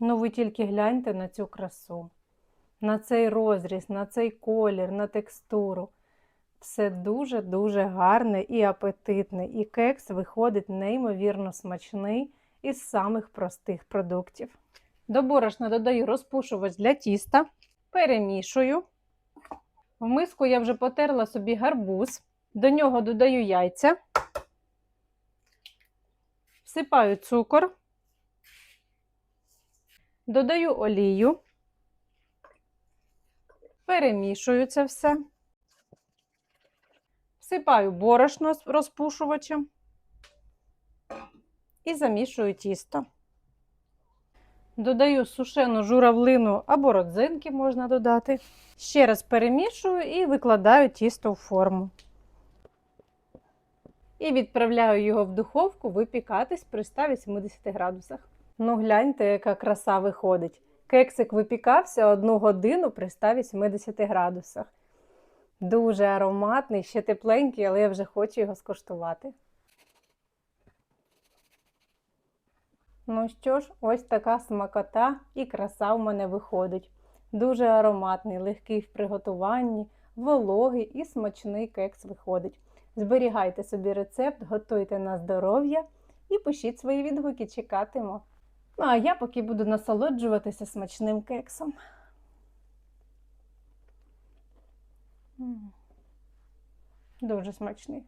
Ну ви тільки гляньте на цю красу, на цей розріз, на цей колір, на текстуру. Все дуже-дуже гарне і апетитне, і кекс виходить неймовірно смачний із самих простих продуктів. До борошна додаю розпушувач для тіста, перемішую. В миску я вже потерла собі гарбуз, до нього додаю яйця, всипаю цукор, додаю олію, перемішую це все. Всипаю борошно з розпушувачем і замішую тісто. Додаю сушену журавлину або родзинки можна додати. Ще раз перемішую і викладаю тісто в форму. І відправляю його в духовку випікатись при 180 градусах. Ну гляньте, яка краса виходить. Кексик випікався одну годину при 180 градусах. Дуже ароматний, ще тепленький, але я вже хочу його скуштувати. Ну що ж, ось така смакота і краса в мене виходить. Дуже ароматний, легкий в приготуванні, вологий і смачний кекс виходить. Зберігайте собі рецепт, готуйте на здоров'я і пишіть свої відгуки, чекатиму. Ну а я поки буду насолоджуватися смачним кексом. Дуже смачний.